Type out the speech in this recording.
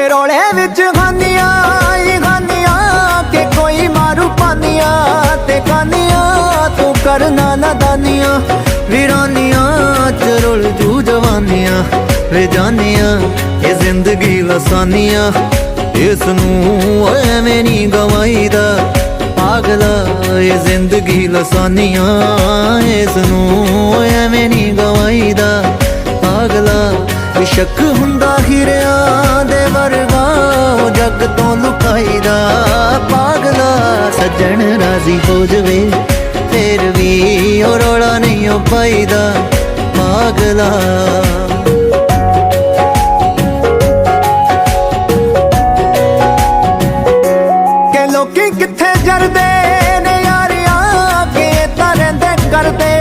ਰੋਲੇ ਵਿੱਚ ਖਾਨੀਆਂ ਹੀ ਖਾਨੀਆਂ, ਕਿ ਕੋਈ ਮਾਰੂ ਪਾਨੀਆਂ ਤੇ ਖਾਨੀਆਂ, ਤੂੰ ਕਰਨਾ ਨਾ ਦਾਨੀਆਂ ਵੀਰਾਨੀਆਂ ਚ ਰੁਲ ਜੂ ਜਵਾਨੀਆਂ, ਵੇ ਜਾਨੀਆਂ ਇਹ ਜ਼ਿੰਦਗੀ ਲਸਾਨੀਆਂ। ਇਸ ਨੂੰ ਐਵੇਂ ਨਹੀਂ ਗਵਾਈਦਾ, ਪਾਗਲਾ, ਇਹ ਜ਼ਿੰਦਗੀ ਲਸਾਨੀਆਂ। ਇਸ ਨੂੰ ਬਿਸ਼ਕ ਹੁੰਦਾ ਹੀਰਿਆਂ ਦੇ ਵਰਗਾ ਜੱਗ ਤੋਂ ਲੁਕਾਈਦਾ ਪਾਗਲਾ ਸੱਜਣ ਰਾਜ਼ੀ ਹੋ ਜਵੇ। ਫੇਰ ਵੀ ਉਹ ਰੋਲਾ ਨਹੀਂ ਉਹ ਪਾਈਦਾ ਪਾਗਲਾ। ਲੋਕੀ ਕਿੱਥੇ ਜਰਦੇ ਨੇ ਯਾਰਿਆ ਕੇ ਤਾਂ ਕਰਦੇ।